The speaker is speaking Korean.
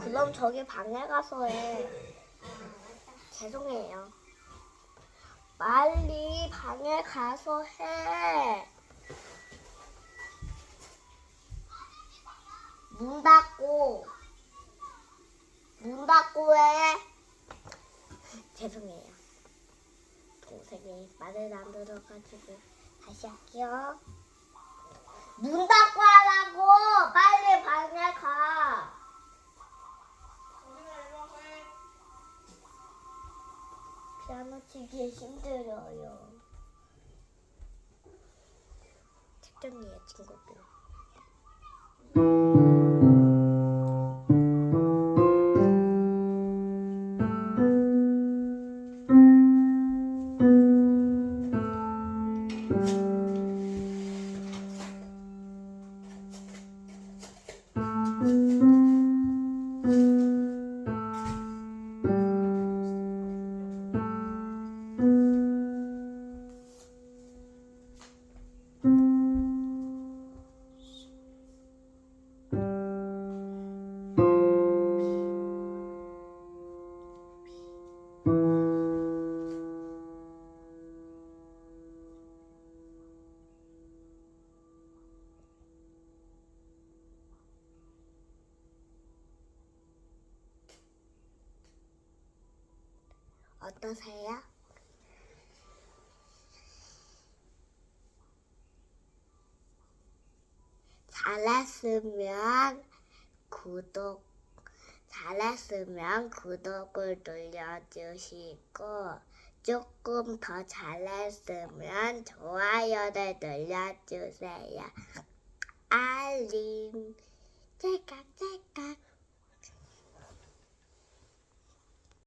그럼 저기 방에 가서 해. 죄송해요. 빨리 방에 가서 해. 문 닫고. 문 닫고 해. 죄송해요. 동생이 말을 안 들어가지고 다시 할게요. 문 닫고 피아노 치기 힘들어요. 특정이에요, 친구들. 어떠세요? 잘했으면 구독, 잘했으면 구독을 눌러주시고, 조금 더 잘했으면 좋아요를 눌러주세요. 알림, 제가